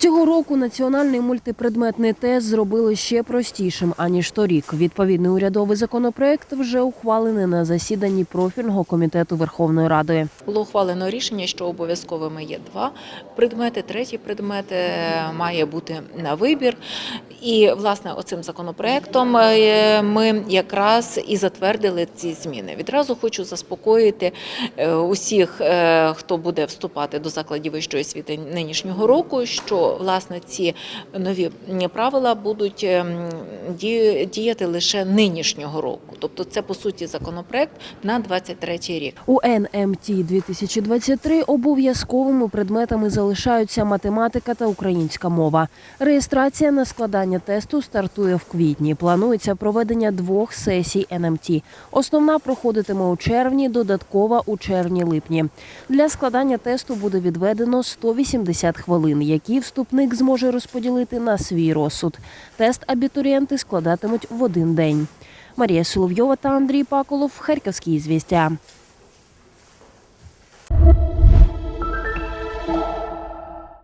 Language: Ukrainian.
Цього року національний мультипредметний тест зробили ще простішим аніж торік. Відповідний урядовий законопроект вже ухвалений на засіданні профільного комітету Верховної Ради. Було ухвалено рішення, що обов'язковими є два предмети. Третій предмет е, має бути на вибір. І власне оцим законопроектом е, ми якраз і затвердили ці зміни. Відразу хочу заспокоїти е, усіх, хто буде вступати до закладів вищої освіти нинішнього року, що власне ці нові правила будуть ем, ді- діяти лише нинішнього року. Тобто, це по суті законопроект на 23 рік. У НМТ 2023 обов'язковими предметами залишаються математика та українська мова. Реєстрація на складання тесту стартує в квітні. Планується проведення двох сесій НМТ. Основна проходитиме у червні, додаткова у червні-липні. Для складання тесту буде відведено 180 хвилин, які вступник зможе розподілити на свій розсуд. Тест абітурієнти складатимуть в один день. Марія Соловйова та Андрій Паколов. Харківські звістя.